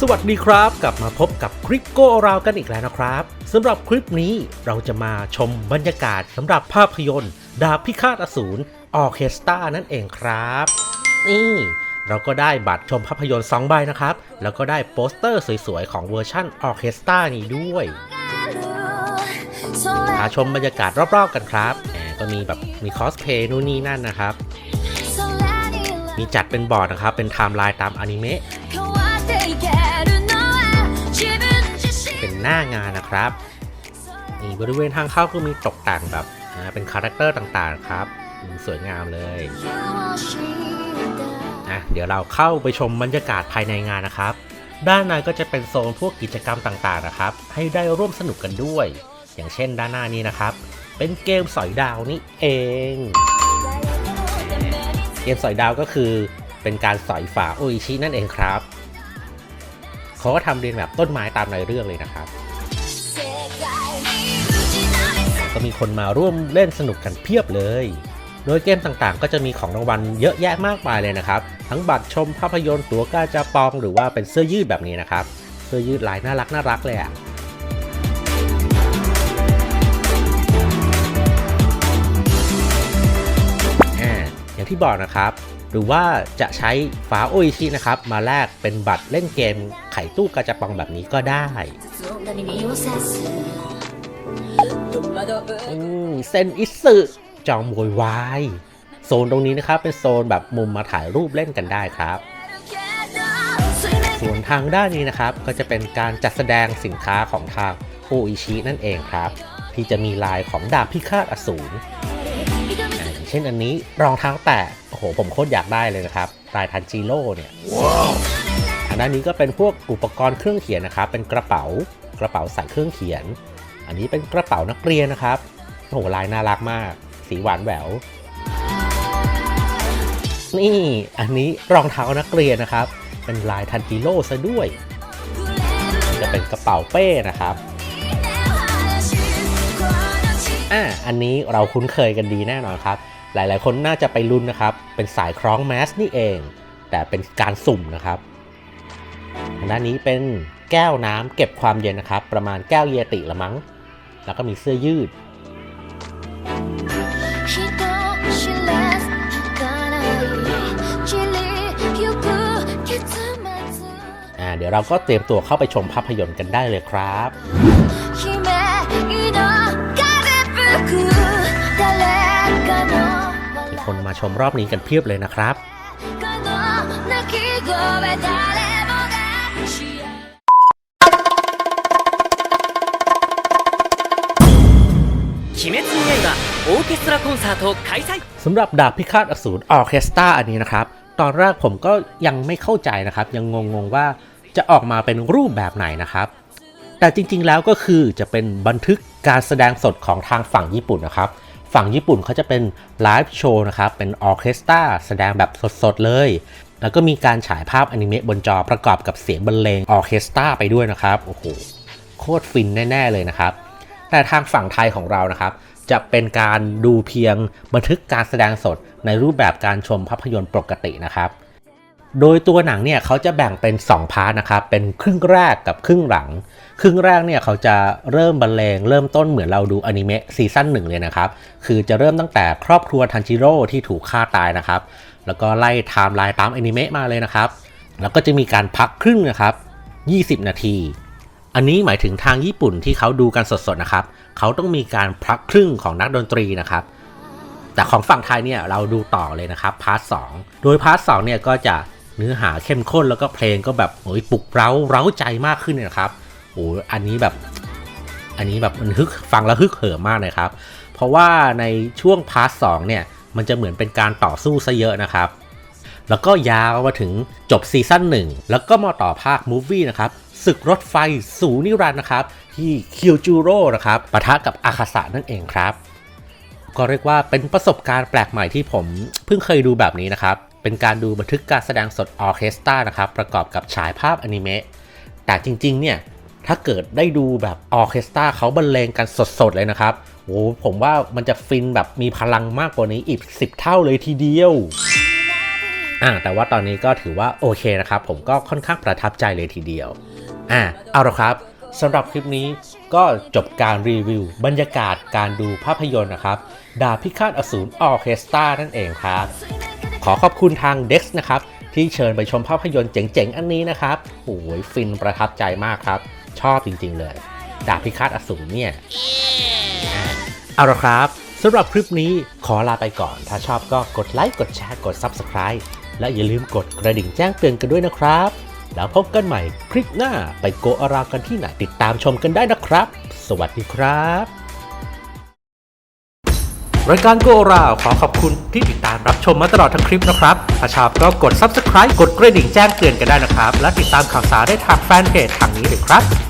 สวัสดีครับกลับมาพบกับคลิปโก้ราวกันอีกแล้วนะครับสำหรับคลิปนี้เราจะมาชมบรรยากาศสำหรับภาพยนตร์ ดาบพิฆาตอสูรออเคสตรานั่นเองครับ นี่ เราก็ได้บัตรชมภาพยนตร์2ใบนะครับ แล้วก็ได้โปสเตอร์สวยๆ ของเวอร์ชั่นออเคสตรานี้ด้วยพาชมบรรยากาศรอบๆกันครับแหมก็มีแบบมีคอสเพย์นู่นนี่นั่นนะครับ มีจัดเป็นบอร์ดนะครับ เป็นไทม์ไลน์ตามอนิเมะ เป็นหน้างานนะครับนี่บริเวณทางเข้าก็มีตกแต่งแบบเป็นคาแรคเตอร์ต่างๆครับ สวยงามเลยะเดี๋ยวเราเข้าไปชมบรรยากาศภายในงานนะครับ ด้านในก็จะเป็นโซนพวกกิจกรรมต่างๆนะครับ ให้ได้ร่วมสนุกกันด้วย อย่างเช่นด้านหน้านี้นะครับ เป็นเกมสอยดาวนี่เอง เกมสอยดาวก็คือเป็นการสอยฝาโออิชินั่นเองครับเขาก็ทำเรียนแบบต้นไม้ตามในเรื่องเลยนะครับ ก็มีคนมาร่วมเล่นสนุกกันเพียบเลย โดยเกมต่างๆ ก็จะมีของรางวัลเยอะแยะมากมายเลยนะครับ ทั้งบัตรชมภาพยนตร์ตั๋วกาจาปองหรือว่าเป็นเสื้อยืดแบบนี้นะครับ เสื้อยืดลายน่ารักน่ารักเลยอะอ่าอย่างที่บอกนะครับ หรือว่าจะใช้ฝาโออิชินะครับ มาแลกเป็นบัตรเล่นเกมไขตู้กาจาปองแบบนี้ก็ได้อืมเซนอิสึ จองโวยวายโซนตรงนี้นะครับเป็นโซนแบบมุมมาถ่ายรูปเล่นกันได้ครับ ส่วนทางด้านนี้นะครับก็จะเป็นการจัดแสดงสินค้าของทางโออิชินั่นเองครับ ที่จะมีลายของดาบพิฆาตอสูรอ่าอย่างเช่นอันนี้รองเท้าแตะโอ้โหผมโคตรอยากได้เลยนะครับลายทันจิโร่เนี่ยอันด้านนี้ก็เป็นพวกอุปกรณ์เครื่องเขียนนะครับ เป็นกระเป๋ากระเป๋าใส่เครื่องเขียน อันนี้เป็นกระเป๋านักเรียนนะครับโอ้โหลายน่ารักมาก สีหวานแหวว นี่อันนี้รองเท้านักเรียนนะครับ เป็นลายทันจิโร่ซะด้วย จะเป็นกระเป๋าเป้นะครับอ่าอันนี้เราคุ้นเคยกันดีแน่นอนครับ หลายๆ คนน่าจะไปลุ้นนะครับ เป็นสายคล้องแมสนี่เอง แต่เป็นการสุ่มนะครับด้านนี้เป็นแก้วน้ำเก็บความเย็นนะครับ ประมาณแก้วเยติละมั้ง แล้วก็มีเสื้อยืด เราก็เตรียมตัวเข้าไปชมภาพยนตร์กันได้เลยครับมีคนมาชมรอบนี้กันเพียบเลยนะครับสำหรับดาบพิฆาตอสูรออเคสตราอันนี้นะครับ ตอนแรกผมก็ยังไม่เข้าใจนะครับ ยังงงๆว่า จะออกมาเป็นรูปแบบไหนนะครับ แต่จริงๆแล้วก็คือจะเป็นบันทึกการแสดงสดของทางฝั่งญี่ปุ่นนะครับฝั่งญี่ปุ่นเขาจะเป็นไลฟ์โชว์นะครับเป็นออเคสตราแสดงแบบสดๆเลย แล้วก็มีการฉายภาพอนิเมะบนจอประกอบกับเสียงบรรเลงออเคสตราไปด้วยนะครับโอ้โหโคตรฟินแน่ ๆเลยนะครับ แต่ทางฝั่งไทยของเรานะครับ จะเป็นการดูเพียงบันทึกการแสดงสดในรูปแบบการชมภาพยนตร์ปกตินะครับ โดยตัวหนังเนี่ยเขาจะแบ่งเป็น 2 พาร์ทนะครับ เป็นครึ่งแรกกับครึ่งหลัง ครึ่งแรกเนี่ยเขาจะเริ่มบรรเลง เริ่มต้นเหมือนเราดูอนิเมะซีซั่นหนึ่งเลยนะครับ คือจะเริ่มตั้งแต่ครอบครัวทันจิโร่ที่ถูกฆ่าตายนะครับ แล้วก็ไล่ไทม์ไลน์ตามอนิเมะมาเลยนะครับ แล้วก็จะมีการพักครึ่งนะครับ 20 นาที อันนี้หมายถึงทางญี่ปุ่นที่เขาดูกันสดๆนะครับ เขาต้องมีการพักครึ่งของนักดนตรีนะครับแต่ของฝั่งไทยเนี่ยเราดูต่อเลยนะครับพาร์ทสโดยพาร์ทสเนี่ยก็จะ เนื้อหาเข้มข้นแล้วก็เพลงก็แบบโอ้ยปลุกเร้าเร้าใจมากขึ้นนะครับโอ้ยอันนี้แบบอันนี้แบบมันฮึกฟังแล้วฮึกเหิมมากเลยครับเพราะว่าในช่วงพาร์ทสเนี่ยมันจะเหมือนเป็นการต่อสู้ซะเยอะนะครับแล้วก็ยาวมาถึงจบซีซั่นหนึ่งแล้วก็มาต่อภาคมูฟวี่นะครับศึกรถไฟสู่นิรันดร์นะครับ ที่คิวจูโร่นะครับปะทะกับอาคาสะนั่นเองครับ ก็เรียกว่าเป็นประสบการณ์แปลกใหม่ที่ผมเพิ่งเคยดูแบบนี้นะครับ เป็นการดูบันทึกการแสดงสดออเคสตรานะครับประกอบกับฉายภาพอนิเมะแต่จริงๆเนี่ยถ้าเกิดได้ดูแบบออเคสตราเขาบรรเลงกันสดๆเลยนะครับโอ้ผมว่ามันจะฟินแบบมีพลังมากกว่านี้อีก 10 เท่าเลยทีเดียวอ่าแต่ว่าตอนนี้ก็ถือว่าโอเคนะครับ ผมก็ค่อนข้างประทับใจเลยทีเดียวอ่าเอาละครับสำหรับคลิปนี้ก็จบการรีวิว บรรยากาศการดูภาพยนตร์นะครับ ดาพิฆาตอสูรออเคสตรานั่นเองครับ อขอบคุณทาง Dex นะครับที่เชิญไปชมภาพยนตร์เจ๋งๆ อันนี้นะครับโอ้ยฟินประทับใจมากครับ ชอบจริงๆเลยดาบพิฆาตอสูรเนี่ยเอาละครับสำหรับคลิปนี้ขอลาไปก่อน ถ้าชอบก็กดไลค์กดแชร์กด Subscribe และอย่าลืมกดกระดิ่งแจ้งเตือนกันด้วยนะครับ แล้วพบกันใหม่คลิปหน้าไปโกอารากันที่ไหนติดตามชมกันได้นะครับ สวัสดีครับ รายการโกราขอขอบคุณที่ติดตามรับชมมาตลอดทั้งคลิปนะครับถ้าชอบก็กด Subscribe กดกระดิ่งแจ้งเตือนกันได้นะครับ และติดตามข่าวสารได้ทางแฟนเพจทางนี้เลยครับ